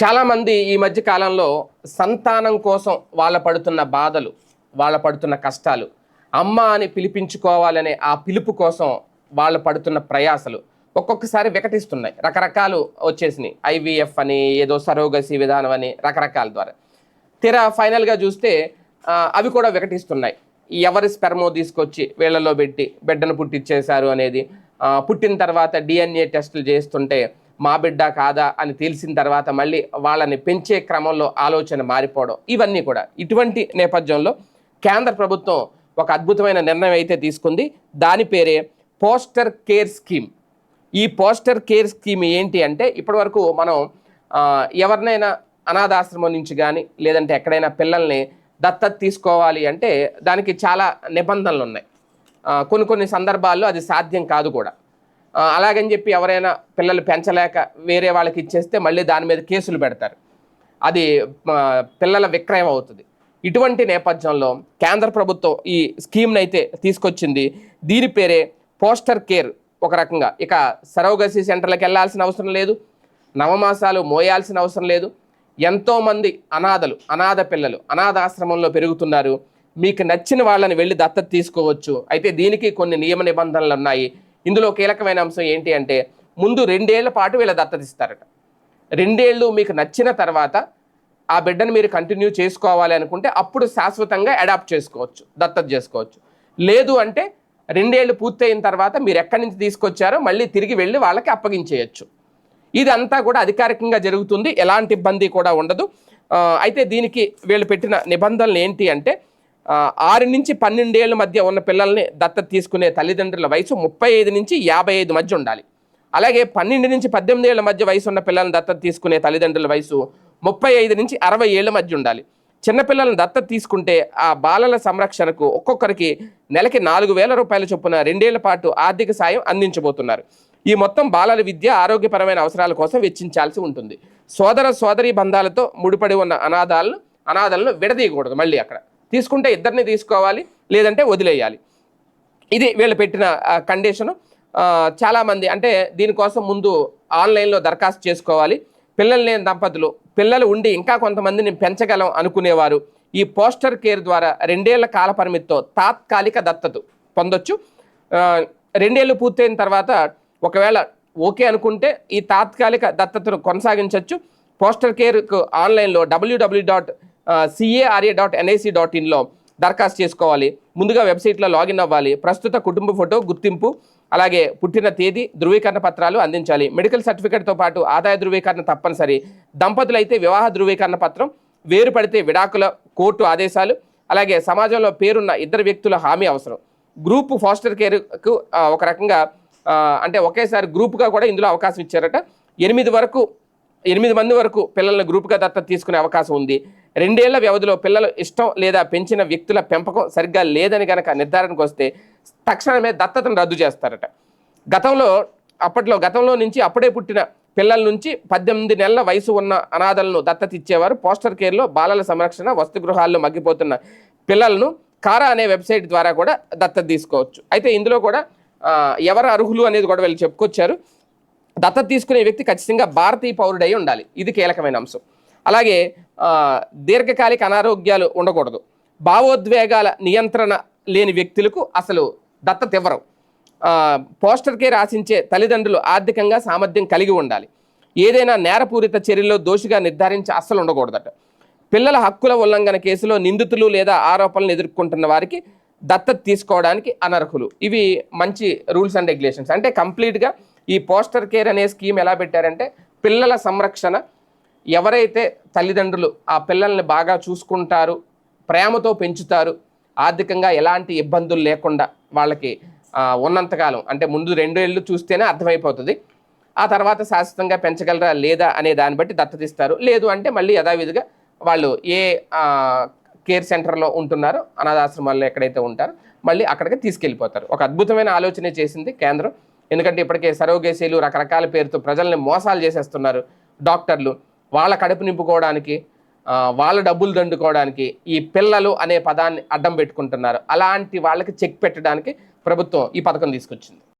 చాలామంది ఈ మధ్య కాలంలో సంతానం కోసం వాళ్ళ పడుతున్న బాధలు వాళ్ళ పడుతున్న కష్టాలు అమ్మ అని పిలిపించుకోవాలనే ఆ పిలుపు కోసం వాళ్ళు పడుతున్న ప్రయాసలు ఒక్కొక్కసారి వికటిస్తున్నాయి. రకరకాలు వచ్చేసినాయి. ఐవీఎఫ్ అని ఏదో సరోగసి విధానం అని రకరకాల ద్వారా. తీరా ఫైనల్గా చూస్తే అవి కూడా వికటిస్తున్నాయి. ఎవరి స్పెర్మో తీసుకొచ్చి వీళ్ళలో పెట్టి బిడ్డను పుట్టించేశారు అనేది పుట్టిన తర్వాత డిఎన్ఏ టెస్టులు చేస్తుంటే మా బిడ్డ కాదా అని తెలిసిన తర్వాత మళ్ళీ వాళ్ళని పెంచే క్రమంలో ఆలోచన మారిపోవడం ఇవన్నీ కూడా. ఇటువంటి నేపథ్యంలో కేంద్ర ప్రభుత్వం ఒక అద్భుతమైన నిర్ణయం అయితే తీసుకుంది. దాని పేరే పోస్టర్ కేర్ స్కీమ్. ఈ పోస్టర్ కేర్ స్కీమ్ ఏంటి అంటే ఇప్పటివరకు మనం ఎవరినైనా అనాథాశ్రమం నుంచి కానీ లేదంటే ఎక్కడైనా పిల్లల్ని దత్తత తీసుకోవాలి అంటే దానికి చాలా నిబంధనలు ఉన్నాయి. కొన్ని కొన్ని సందర్భాల్లో అది సాధ్యం కాదు కూడా. అలాగని చెప్పి ఎవరైనా పిల్లలు పెంచలేక వేరే వాళ్ళకి ఇచ్చేస్తే మళ్ళీ దాని మీద కేసులు పెడతారు. అది పిల్లల విక్రయం అవుతుంది. ఇటువంటి నేపథ్యంలో కేంద్ర ప్రభుత్వం ఈ స్కీమ్ని అయితే తీసుకొచ్చింది. దీని పేరే పోస్టర్ కేర్ ఒక రకంగా. ఇక సరోగసి సెంటర్లకు వెళ్ళాల్సిన అవసరం లేదు. నవమాసాలు మోయాల్సిన అవసరం లేదు. ఎంతోమంది అనాథలు అనాథ పిల్లలు అనాథాశ్రమంలో పెరుగుతున్నారు. మీకు నచ్చిన వాళ్ళని వెళ్ళి దత్తత తీసుకోవచ్చు. అయితే దీనికి కొన్ని నియమ నిబంధనలు ఉన్నాయి. ఇందులో కీలకమైన అంశం ఏంటి అంటే ముందు రెండేళ్ళ పాటు వీళ్ళ దత్తత ఇస్తారట. రెండేళ్ళు మీకు నచ్చిన తర్వాత ఆ బిడ్డను మీరు కంటిన్యూ చేసుకోవాలి అనుకుంటే అప్పుడు శాశ్వతంగా అడాప్ట్ చేసుకోవచ్చు దత్తత చేసుకోవచ్చు. లేదు అంటే రెండేళ్ళు పూర్తయిన తర్వాత మీరు ఎక్కడి నుంచి తీసుకొచ్చారో మళ్ళీ తిరిగి వెళ్ళి వాళ్ళకి అప్పగించేయచ్చు. ఇదంతా కూడా అధికారికంగా జరుగుతుంది ఎలాంటి ఇబ్బంది కూడా ఉండదు. అయితే దీనికి వీళ్ళు పెట్టిన నిబంధనలు ఏంటి అంటే ఆరు నుంచి పన్నెండేళ్ళ మధ్య ఉన్న పిల్లల్ని దత్తత తీసుకునే తల్లిదండ్రుల వయసు ముప్పై ఐదు నుంచి యాభై ఐదు మధ్య ఉండాలి. అలాగే పన్నెండు నుంచి పద్దెనిమిది ఏళ్ళ మధ్య వయసు ఉన్న పిల్లల్ని దత్తత తీసుకునే తల్లిదండ్రుల వయసు ముప్పై ఐదు నుంచి అరవై ఏళ్ళ మధ్య ఉండాలి. చిన్నపిల్లలను దత్తత తీసుకుంటే ఆ బాలల సంరక్షణకు ఒక్కొక్కరికి నెలకి నాలుగు వేల రూపాయల చొప్పున రెండేళ్ళ పాటు ఆర్థిక సాయం అందించబోతున్నారు. ఈ మొత్తం బాలల విద్య ఆరోగ్యపరమైన అవసరాల కోసం వెచ్చించాల్సి ఉంటుంది. సోదర సోదరీ బంధాలతో ముడిపడి ఉన్న అనాథాలను అనాథలను విడదీయకూడదు మళ్ళీ అక్కడ. తీసుకుంటే ఇద్దరిని తీసుకోవాలి లేదంటే వదిలేయాలి. ఇది వీళ్ళు పెట్టిన కండిషను చాలామంది అంటే దీనికోసం ముందు ఆన్లైన్లో దరఖాస్తు చేసుకోవాలి. పిల్లలు లేని దంపతులు పిల్లలు ఉండి ఇంకా కొంతమందిని పెంచగలం అనుకునేవారు. ఈ పోస్టర్ కేర్ ద్వారా రెండేళ్ళ కాల పరిమితితో తాత్కాలిక దత్తత పొందొచ్చు. రెండేళ్ళు పూర్తయిన తర్వాత ఒకవేళ ఓకే అనుకుంటే ఈ తాత్కాలిక దత్తతను కొనసాగించవచ్చు పోస్టర్ కేర్కు ఆన్లైన్లో WW dot CARA dot NIC dot ఇన్లో దరఖాస్తు చేసుకోవాలి. ముందుగా వెబ్సైట్లో లాగిన్ అవ్వాలి. ప్రస్తుత కుటుంబ ఫోటో గుర్తింపు అలాగే పుట్టిన తేదీ ధృవీకరణ పత్రాలు అందించాలి. మెడికల్ సర్టిఫికేట్తో పాటు ఆదాయ ధృవీకరణ తప్పనిసరి. దంపతులైతే వివాహ ధృవీకరణ పత్రం వేరు పడితే విడాకుల కోర్టు ఆదేశాలు అలాగే సమాజంలో పేరున్న ఇద్దరు వ్యక్తుల హామీ అవసరం. గ్రూప్ ఫాస్టర్ కేర్కు ఒక రకంగా అంటే ఒకేసారి గ్రూప్గా కూడా ఇందులో అవకాశం ఇచ్చారట. ఎనిమిది వరకు ఎనిమిది మంది వరకు పిల్లల్ని గ్రూప్గా దత్తత తీసుకునే అవకాశం ఉంది. రెండేళ్ళ వ్యవధిలో పిల్లలు ఇష్టం లేదా పెంచిన వ్యక్తుల పెంపకం సరిగ్గా లేదని కనుక నిర్ధారణకు వస్తే తక్షణమే దత్తతను రద్దు చేస్తారట. గతంలో అప్పట్లో గతంలో నుంచి అప్పుడే పుట్టిన పిల్లల నుంచి పద్దెనిమిది నెలల వయసు ఉన్న అనాథలను దత్తత ఇచ్చేవారు. పోస్టర్ కేర్లో బాలల సంరక్షణ వసతి గృహాల్లో మగ్గిపోతున్న పిల్లలను కారా అనే వెబ్సైట్ ద్వారా కూడా దత్తత తీసుకోవచ్చు. అయితే ఇందులో కూడా ఎవరు అర్హులు అనేది కూడా వీళ్ళు చెప్పుకొచ్చారు. దత్తత తీసుకునే వ్యక్తి ఖచ్చితంగా భారతీయ పౌరుడై ఉండాలి. ఇది కీలకమైన అంశం. అలాగే దీర్ఘకాలిక అనారోగ్యాలు ఉండకూడదు. భావోద్వేగాల నియంత్రణ లేని వ్యక్తులకు అసలు దత్తత ఇవ్వరు. పోస్టర్కే రాసించే తల్లిదండ్రులు ఆర్థికంగా సామర్థ్యం కలిగి ఉండాలి. ఏదైనా నేరపూరిత చర్యల్లో దోషిగా నిర్ధారించి అస్సలు ఉండకూడదట. పిల్లల హక్కుల ఉల్లంఘన కేసులో నిందితులు లేదా ఆరోపణలు ఎదుర్కొంటున్న వారికి దత్తత తీసుకోవడానికి అనర్హులు. ఇవి మంచి రూల్స్ అండ్ రెగ్యులేషన్స్. అంటే కంప్లీట్గా ఈ పోస్టర్ కేర్ అనే స్కీమ్ ఎలా పెట్టారంటే పిల్లల సంరక్షణ ఎవరైతే తల్లిదండ్రులు ఆ పిల్లల్ని బాగా చూసుకుంటారు ప్రేమతో పెంచుతారు ఆర్థికంగా ఎలాంటి ఇబ్బందులు లేకుండా వాళ్ళకి ఉన్నంతకాలం అంటే ముందు రెండు ఏళ్ళు చూస్తేనే అర్థమైపోతుంది. ఆ తర్వాత శాశ్వతంగా పెంచగలరా లేదా అనే దాన్ని బట్టి దత్తతిస్తారు. లేదు అంటే మళ్ళీ యథావిధిగా వాళ్ళు ఏ కేర్ సెంటర్లో ఉంటున్నారో అనాథాశ్రమాల్లో ఎక్కడైతే ఉంటారో మళ్ళీ అక్కడికి తీసుకెళ్ళిపోతారు. ఒక అద్భుతమైన ఆలోచన చేసింది కేంద్రం. ఎందుకంటే ఇప్పటికే సరోగేసీలు రకరకాల పేరుతో ప్రజల్ని మోసాలు చేసేస్తున్నారు డాక్టర్లు. వాళ్ళ కడుపు నింపుకోవడానికి వాళ్ళ డబ్బులు దండుకోవడానికి ఈ పిల్లలు అనే పదాన్ని అడ్డం పెట్టుకుంటున్నారు. అలాంటి వాళ్ళకి చెక్ పెట్టడానికి ప్రభుత్వం ఈ పథకం తీసుకొచ్చింది.